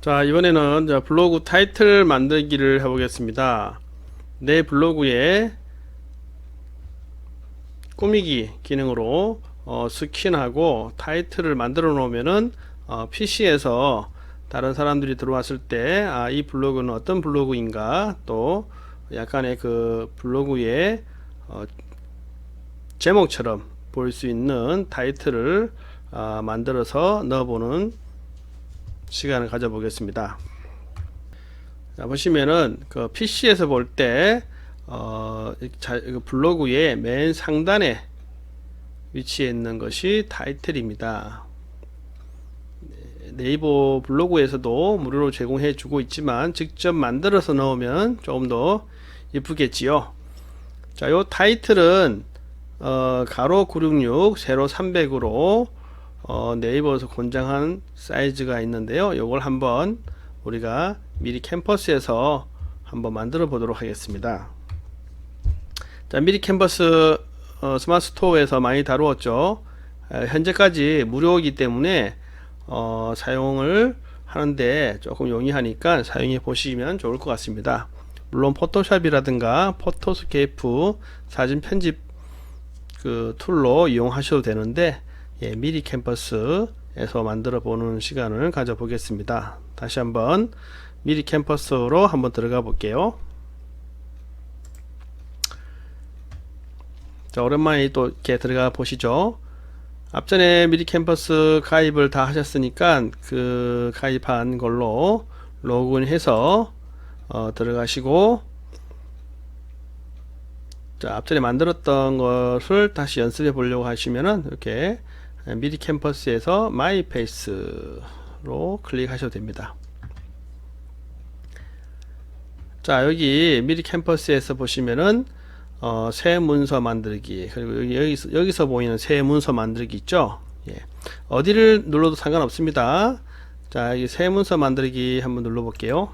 자, 이번에는 자, 블로그 타이틀 만들기를 해보겠습니다. 내 블로그에 꾸미기 기능으로 어, 스킨하고 타이틀을 만들어 놓으면은 어, PC에서 다른 사람들이 들어왔을 때, 아, 이 블로그는 어떤 블로그인가, 또 약간의 그 블로그의 어, 제목처럼 볼 수 있는 타이틀을 아, 만들어서 넣어보는 시간을 가져보겠습니다. 자, 보시면은 그 PC에서 볼때 어, 이거 블로그의 맨 상단에 위치해 있는 것이 타이틀입니다. 네, 네이버 블로그에서도 무료로 제공해 주고 있지만 직접 만들어서 넣으면 조금 더 이쁘겠지요. 자, 요 타이틀은 어, 가로 966, 세로 300으로 어, 네이버에서 권장한 사이즈가 있는데요. 요걸 한번 우리가 미리 캠퍼스에서 한번 만들어 보도록 하겠습니다. 자, 미리 캔버스 어, 스마트 스토어에서 많이 다루었죠. 에, 현재까지 무료이기 때문에 어, 사용을 하는데 조금 용이하니까 사용해 보시면 좋을 것 같습니다. 물론 포토샵이라든가 포토스케이프 사진 편집 그 툴로 이용하셔도 되는데 예, 미리 캠퍼스에서 만들어 보는 시간을 가져 보겠습니다. 다시 한번 미리 캠퍼스로 한번 들어가 볼게요. 자, 오랜만에 또 이렇게 들어가 보시죠. 앞전에 미리 캠퍼스 가입을 다 하셨으니까 그 가입한 걸로 로그인해서 어, 들어가시고 자, 앞전에 만들었던 것을 다시 연습해 보려고 하시면은 이렇게 미리 캠퍼스에서 마이 페이스로 클릭하셔도 됩니다. 자, 여기 미리 캠퍼스에서 보시면은 어, 새 문서 만들기 그리고 여기, 여기서, 여기서 보이는 새 문서 만들기 있죠. 예. 어디를 눌러도 상관없습니다. 자, 여기 새 문서 만들기 한번 눌러 볼게요.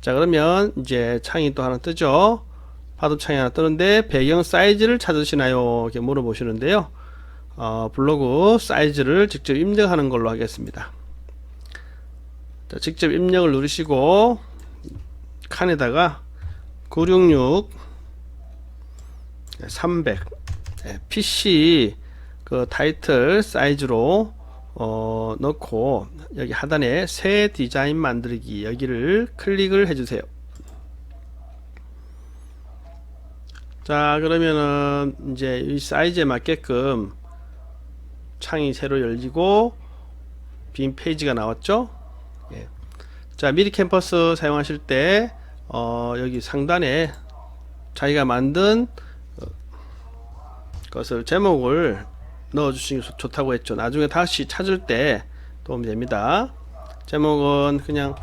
자, 그러면 이제 창이 또 하나 뜨죠. 파도 창이 하나 뜨는데 배경 사이즈를 찾으시나요? 이렇게 물어보시는데요. 어, 블로그 사이즈를 직접 입력하는 걸로 하겠습니다. 자, 직접 입력을 누르시고 칸에다가 966 300 예, PC 그 타이틀 사이즈로 어, 넣고 여기 하단에 새 디자인 만들기 여기를 클릭을 해주세요. 자 그러면은 이제 이 사이즈에 맞게끔 창이 새로 열리고 빈 페이지가 나왔죠. 예. 자 미리 캠퍼스 사용하실 때 어, 여기 상단에 자기가 만든 어, 것을 제목을 넣어 주시는 게 좋- 좋다고 했죠. 나중에 다시 찾을 때 도움이 됩니다. 제목은 그냥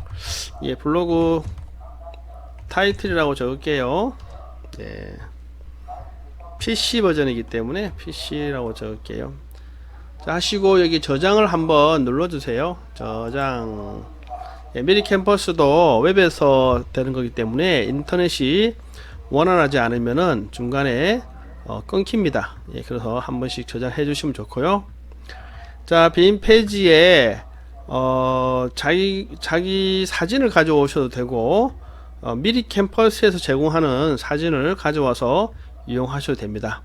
예, 블로그 타이틀이라고 적을게요. 네. PC 버전이기 때문에 PC라고 적을게요. 자, 하시고 여기 저장을 한번 눌러주세요. 저장. 예, 미리 캠퍼스도 웹에서 되는 거기 때문에 인터넷이 원활하지 않으면은 중간에 어, 끊깁니다. 예, 그래서 한 번씩 저장해 주시면 좋고요. 자, 빈 페이지에 어, 자기 자기 사진을 가져오셔도 되고 어, 미리 캠퍼스에서 제공하는 사진을 가져와서 이용하셔도 됩니다.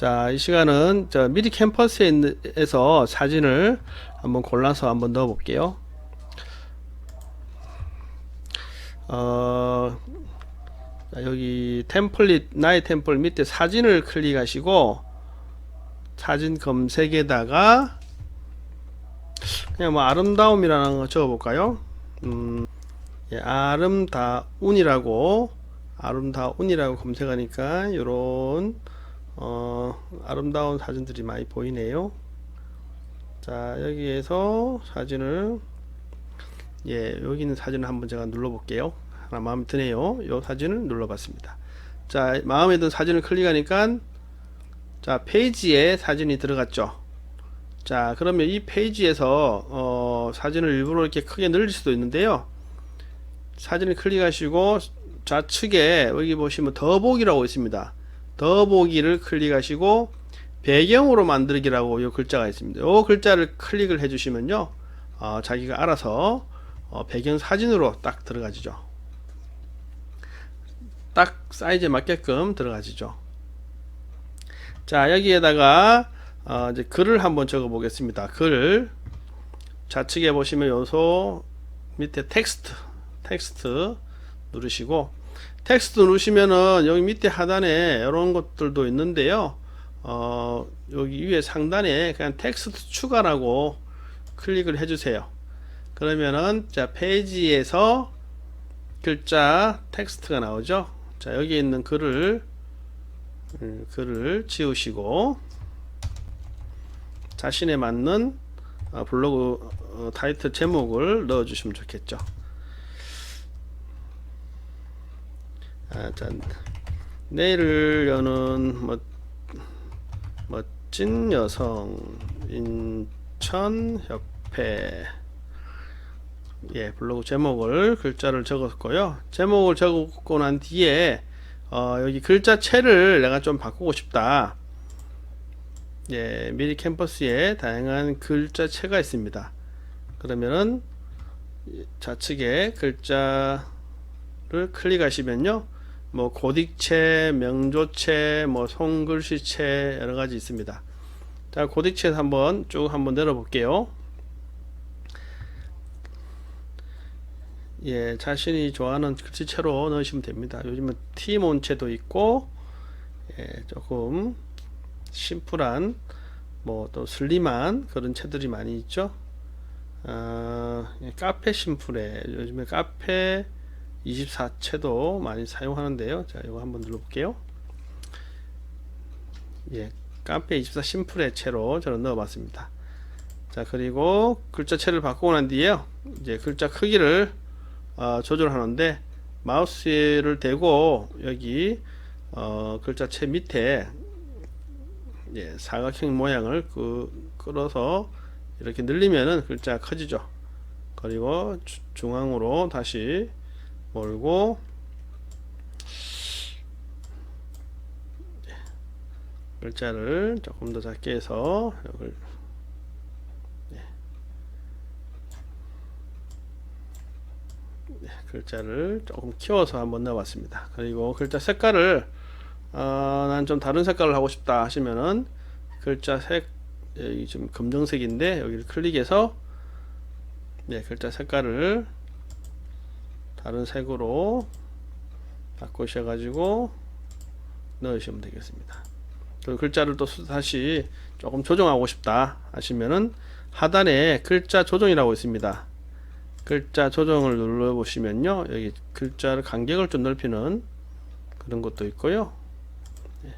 자, 이 시간은 저 미리 캠퍼스에서 사진을 한번 골라서 한번 넣어 볼게요. 어, 자, 여기 템플릿 나의 템플 밑에 사진을 클릭하시고 사진 검색에다가 그냥 뭐 아름다움이라는 거 적어볼까요? 음, 예, 아름다운이라고 아름다운이라고 검색하니까 요런 어, 아름다운 사진들이 많이 보이네요. 자 여기에서 사진을 예 여기 있는 사진을 한번 제가 눌러 볼게요. 하나 마음에 드네요. 요 사진을 눌러 봤습니다. 자 마음에 든 사진을 클릭하니까 자 페이지에 사진이 들어갔죠. 자 그러면 이 페이지에서 어, 사진을 일부러 이렇게 크게 늘릴 수도 있는데요. 사진을 클릭하시고 좌측에 여기 보시면 더보기라고 있습니다. 더보기를 클릭하시고 배경으로 만들기라고 이 글자가 있습니다. 이 글자를 클릭을 해주시면요. 어, 자기가 알아서 어, 배경 사진으로 딱 들어가지죠. 딱 사이즈에 맞게끔 들어가지죠. 자 여기에다가 어, 이제 글을 한번 적어 보겠습니다. 글 좌측에 보시면 요소 밑에 텍스트 텍스트 누르시고 텍스트 누르시면은 여기 밑에 하단에 이런 것들도 있는데요. 어, 여기 위에 상단에 그냥 텍스트 추가라고 클릭을 해주세요. 그러면은 자 페이지에서 글자 텍스트가 나오죠. 자 여기 있는 글을 음, 글을 지우시고 자신에 맞는 어, 블로그 어, 타이틀 제목을 넣어 주시면 좋겠죠. 아, 자, 내일을 여는 멋, 멋진 여성 인천협회 예 블로그 제목을 글자를 적었고요. 제목을 적고 난 뒤에 어, 여기 글자체를 내가 좀 바꾸고 싶다. 예, 미리 캠퍼스에 다양한 글자체가 있습니다. 그러면은 좌측에 글자를 클릭하시면요. 뭐 고딕체, 명조체, 뭐 손글씨체 여러 가지 있습니다. 자, 고딕체 한번 쭉 한번 내려 볼게요. 예, 자신이 좋아하는 글씨체로 넣으시면 됩니다. 요즘은 티몬체도 있고, 예, 조금 심플한, 뭐 또 슬림한 그런 채들이 많이 있죠. 아, 예, 카페 심플에 요즘에 카페 24채도 많이 사용하는데요. 자, 이거 한번 눌러볼게요. 예, 카페 24 심플의 채로 저는 넣어봤습니다. 자, 그리고 글자체를 바꾸고 난 뒤에요. 이제 글자 크기를 어, 조절하는데 마우스를 대고 여기 어, 글자체 밑에 예, 사각형 모양을 그, 끌어서 이렇게 늘리면은 글자가 커지죠. 그리고 주, 중앙으로 다시 예, 글자를 조금 더 작게 해서 이걸 글자를 조금 키워서 한번 넣어봤습니다. 그리고 글자 색깔을 어, 난좀 다른 색깔을 하고 싶다 하시면은 글자 색 여기 좀 검정색인데 여기를 클릭해서 네, 글자 색깔을 다른 색으로 바꾸셔 가지고 넣으시면 되겠습니다. 그 글자를 또 다시 조금 조정하고 싶다 하시면은 하단에 글자 조정이라고 있습니다. 글자 조정을 눌러 보시면요 여기 글자를 간격을 좀 넓히는 그런 것도 있고요 예.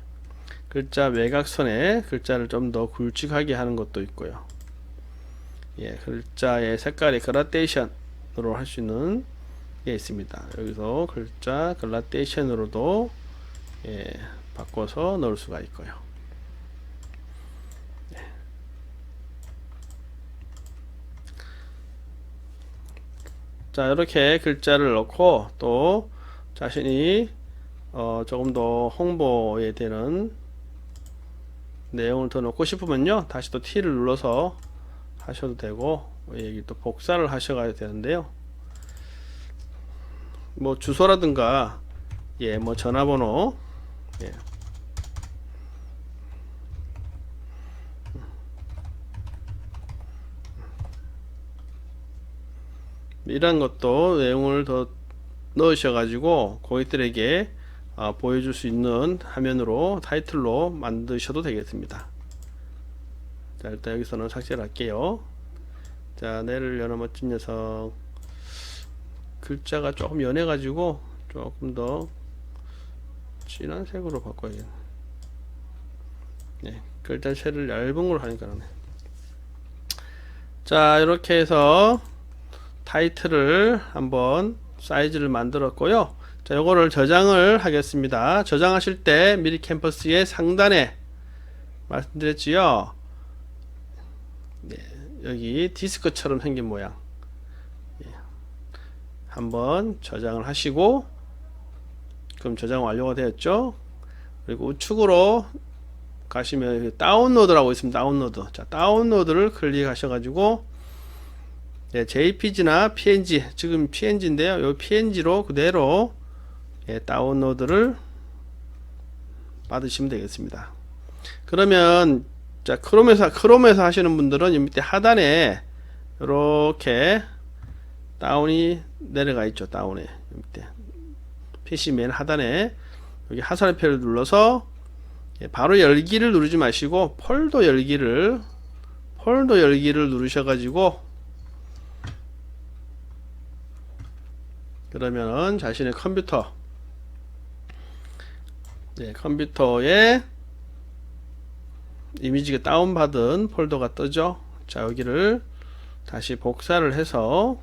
글자 외곽선에 글자를 좀 더 굵직하게 하는 것도 있고요 예, 글자의 색깔의 그라데이션으로 할 수 있는 게 있습니다. 여기서 글자 그라데이션으로도 예, 바꿔서 넣을 수가 있고요. 자 이렇게 글자를 넣고 또 자신이 어, 조금 더 홍보에 되는 내용을 더 넣고 싶으면요 다시 또 T를 눌러서 하셔도 되고 여기 또 복사를 하셔야 되는데요 뭐 주소라든가 예 뭐 전화번호 예. 이런 것도 내용을 더 넣으셔 가지고 고객들에게 어, 보여줄 수 있는 화면으로 타이틀로 만드셔도 되겠습니다. 자 일단 여기서는 삭제를 할게요. 자 내를 여는 멋진 녀석 글자가 조금 연해 가지고 조금 더 진한 색으로 바꿔야겠네 네, 글자 쉐를 얇은 걸로 하니까 네. 자 이렇게 해서 타이틀을 한번 사이즈를 만들었고요. 자, 요거를 저장을 하겠습니다. 저장하실 때 미리 캠퍼스의 상단에 말씀드렸지요. 네, 여기 디스크처럼 생긴 모양. 예. 한번 저장을 하시고 그럼 저장 완료가 되었죠. 그리고 우측으로 가시면 다운로드라고 있습니다. 다운로드. 자, 다운로드를 클릭하셔 가지고 예, JPG나 PNG 지금 PNG인데요. 이 PNG로 그대로 예, 다운로드를 받으시면 되겠습니다. 그러면 자 크롬에서 크롬에서 하시는 분들은 이 밑에 하단에 이렇게 다운이 내려가 있죠. 다운에 밑에 PC 맨 하단에 여기 하살표를 눌러서 예, 바로 열기를 누르지 마시고 폴더 열기를 폴더 열기를 누르셔가지고 그러면은 자신의 컴퓨터 네, 컴퓨터에 이미지가 다운받은 폴더가 뜨죠. 자, 여기를 다시 복사를 해서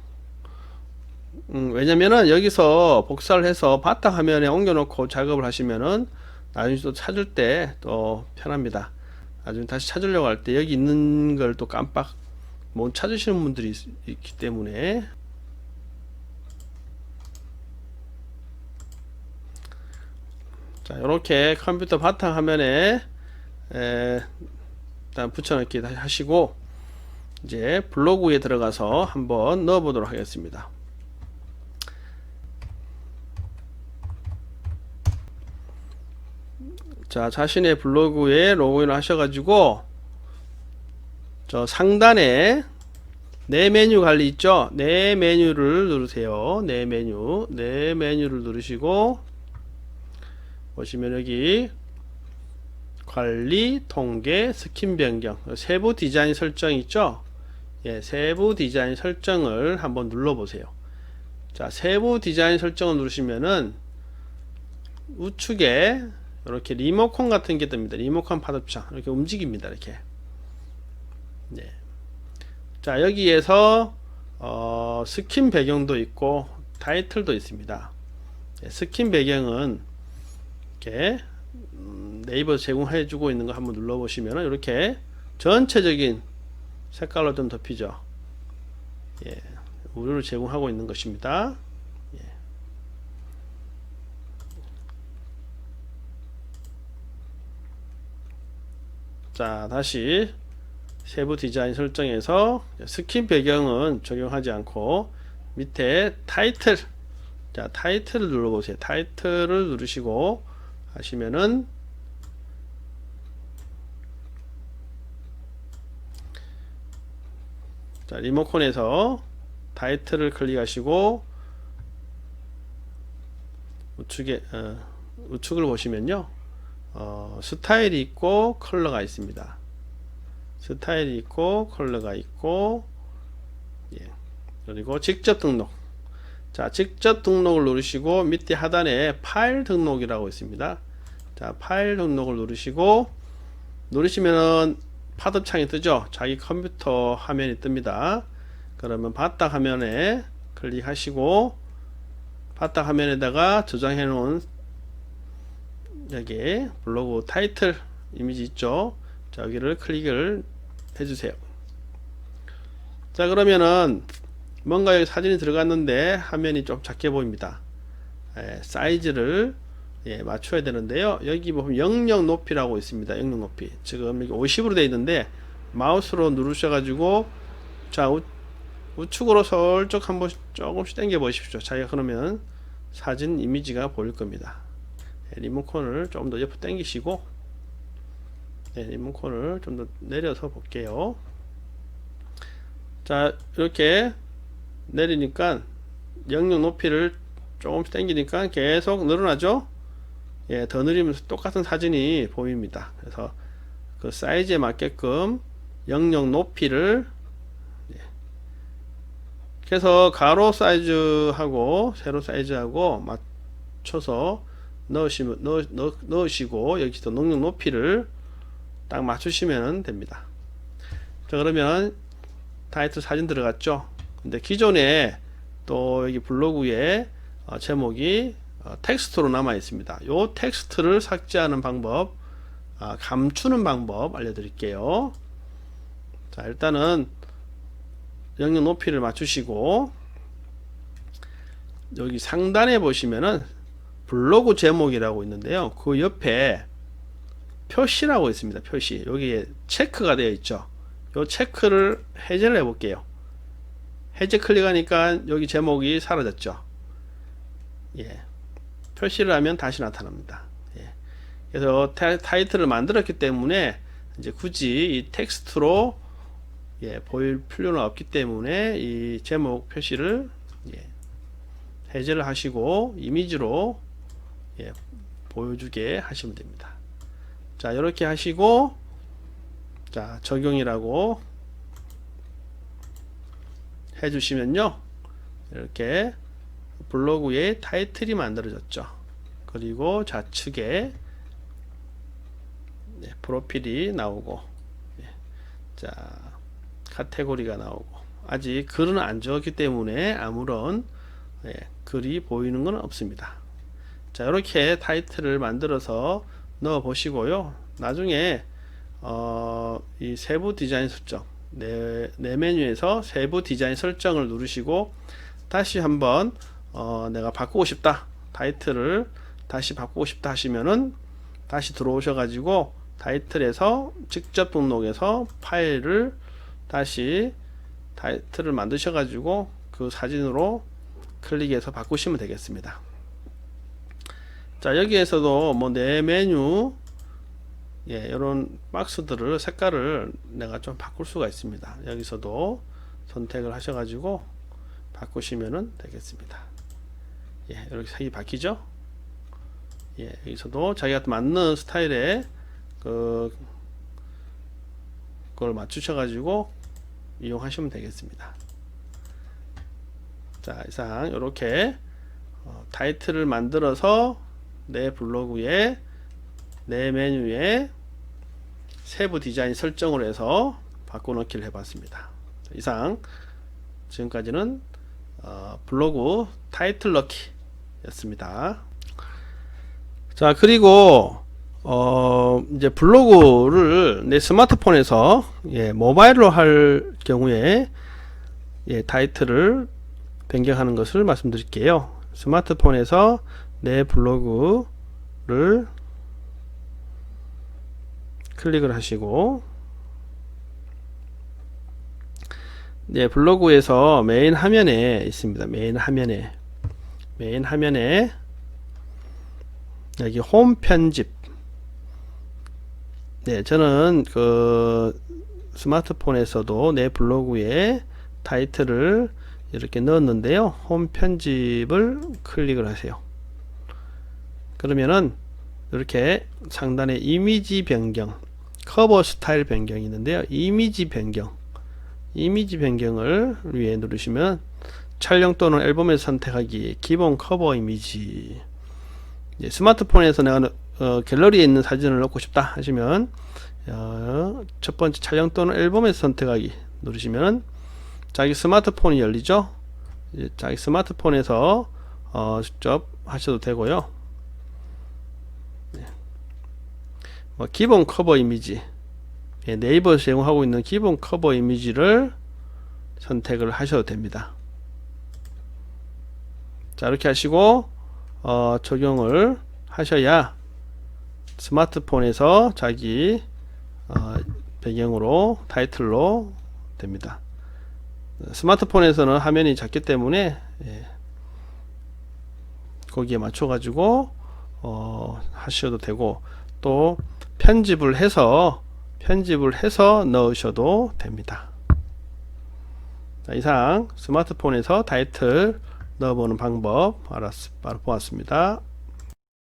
음, 왜냐면은 여기서 복사를 해서 바탕 화면에 옮겨놓고 작업을 하시면은 나중에 또 찾을 때 또 편합니다. 나중에 다시 찾으려고 할 때 여기 있는 걸 또 깜빡 못 찾으시는 분들이 있, 있기 때문에 자 이렇게 컴퓨터 바탕 화면에 에, 일단 붙여넣기 다시 하시고 이제 블로그에 들어가서 한번 넣어 보도록 하겠습니다. 자 자신의 블로그에 로그인을 하셔가지고 저 상단에 내 메뉴 관리 있죠? 내 메뉴를 누르세요. 내 메뉴. 내 메뉴를 누르시고 보시면 여기 관리 통계 스킨 변경. 세부 디자인 설정 있죠? 예, 세부 디자인 설정을 한번 눌러 보세요. 자 세부 디자인 설정을 누르시면은 우측에 이렇게 리모컨 같은 게 뜹니다. 리모컨 파도창 이렇게 움직입니다. 이렇게. 네. 자 여기에서 어, 스킨 배경도 있고 타이틀도 있습니다. 네, 스킨 배경은 이렇게 음, 네이버 제공해주고 있는 거 한번 눌러보시면 이렇게 전체적인 색깔로 좀 덮이죠. 예, 우료를 제공하고 있는 것입니다. 자 다시 세부 디자인 설정에서 스킨 배경은 적용하지 않고 밑에 타이틀 자 타이틀을 눌러보세요. 타이틀을 누르시고 하시면은 자 리모컨에서 타이틀을 클릭하시고 우측에 어, 우측을 보시면요 어, 스타일이 있고 컬러가 있습니다. 스타일이 있고 컬러가 있고 예. 그리고 직접 등록 자 직접 등록을 누르시고 밑에 하단에 파일 등록이라고 있습니다. 자 파일 등록을 누르시고 누르시면은 팝업 창이 뜨죠. 자기 컴퓨터 화면이 뜹니다. 그러면 바닥 화면에 클릭하시고 바닥 화면에다가 저장해 놓은 여기 블로그 타이틀 이미지 있죠? 자 여기를 클릭을 해주세요. 자 그러면은 뭔가 여기 사진이 들어갔는데 화면이 좀 작게 보입니다. 예, 사이즈를 예, 맞춰야 되는데요. 여기 보면 영역 높이라고 있습니다. 영역 높이. 지금 여기 50으로 되어 있는데 마우스로 누르셔 가지고 자 우, 우측으로 슬쩍 한번 조금씩 당겨 보십시오. 자기가 그러면 사진 이미지가 보일 겁니다 네, 리모컨을 좀 더 옆으로 당기시고 네, 리모컨을 좀 더 내려서 볼게요 자 이렇게 내리니까 영역 높이를 조금씩 당기니까 계속 늘어나죠 예, 더 늘리면서 똑같은 사진이 보입니다 그래서 그 사이즈에 맞게끔 영역 높이를 예. 그래서 가로 사이즈하고 세로 사이즈하고 맞춰서 넣으시면 넣, 넣, 넣으시고 여기서 능력 높이를 딱 맞추시면 됩니다. 자 그러면 타이틀 사진 들어갔죠. 근데 기존에 또 여기 블로그에 어, 제목이 어, 텍스트로 남아 있습니다. 요 텍스트를 삭제하는 방법, 아, 감추는 방법 알려드릴게요. 자 일단은 영역 높이를 맞추시고 여기 상단에 보시면은 블로그 제목이라고 있는데요. 그 옆에 표시라고 있습니다. 표시. 여기에 체크가 되어 있죠. 이 체크를 해제를 해 볼게요. 해제 클릭하니까 여기 제목이 사라졌죠. 예. 표시를 하면 다시 나타납니다. 예. 그래서 타, 타이틀을 만들었기 때문에 이제 굳이 이 텍스트로 예, 보일 필요는 없기 때문에 이 제목 표시를 예, 해제를 하시고 이미지로 예, 보여주게 하시면 됩니다. 자, 이렇게 하시고 자, 적용이라고 해 주시면요. 이렇게 블로그에 타이틀이 만들어졌죠. 그리고 좌측에 네, 프로필이 나오고 예, 자 카테고리가 나오고 아직 글은 안 적었기 때문에 아무런 예, 글이 보이는 건 없습니다. 자 이렇게 타이틀을 만들어서 넣어 보시고요. 나중에 어, 이 세부 디자인 설정 내, 내 메뉴에서 세부 디자인 설정을 누르시고 다시 한번 어, 내가 바꾸고 싶다 타이틀을 다시 바꾸고 싶다 하시면은 다시 들어오셔 가지고 타이틀에서 직접 등록해서 파일을 다시 타이틀을 만드셔 가지고 그 사진으로 클릭해서 바꾸시면 되겠습니다. 자 여기에서도 뭐 내 메뉴 예, 이런 박스들을 색깔을 내가 좀 바꿀 수가 있습니다. 여기서도 선택을 하셔가지고 바꾸시면 되겠습니다. 예, 이렇게 색이 바뀌죠? 예, 여기서도 자기가 맞는 스타일의 그 그걸 맞추셔가지고 이용하시면 되겠습니다. 자, 이상 이렇게 어, 타이틀을 만들어서 내 블로그에 내 메뉴에 세부 디자인 설정을 해서 바꿔놓기를 해봤습니다. 이상 지금까지는 어, 블로그 타이틀 넣기였습니다. 자 그리고 어, 이제 블로그를 내 스마트폰에서 예, 모바일로 할 경우에 예, 타이틀을 변경하는 것을 말씀드릴게요. 스마트폰에서 내 블로그를 클릭을 하시고 네, 블로그에서 메인 화면에 있습니다. 메인 화면에 메인 화면에 여기 홈 편집 네, 저는 그 스마트폰에서도 내 블로그에 타이틀을 이렇게 넣었는데요. 홈 편집을 클릭을 하세요. 그러면은 이렇게 상단에 이미지 변경 커버 스타일 변경이 있는데요. 이미지 변경. 이미지 변경을 위에 누르시면 촬영 또는 앨범에서 선택하기 기본 커버 이미지 예, 스마트폰에서 내가 어, 갤러리에 있는 사진을 넣고 싶다 하시면 어, 첫 번째 촬영 또는 앨범에서 선택하기 누르시면 자기 스마트폰이 열리죠 예, 자기 스마트폰에서 어, 직접 하셔도 되고요 뭐 기본 커버 이미지 예, 네이버에서 제공하고 있는 기본 커버 이미지를 선택을 하셔도 됩니다. 자 이렇게 하시고 어, 적용을 하셔야 스마트폰에서 자기 어, 배경으로 타이틀로 됩니다. 스마트폰에서는 화면이 작기 때문에 예, 거기에 맞춰 가지고 어, 하셔도 되고 또 편집을 해서 편집을 해서 넣으셔도 됩니다. 자, 이상 스마트폰에서 타이틀 넣어보는 방법 알았, 보았습니다.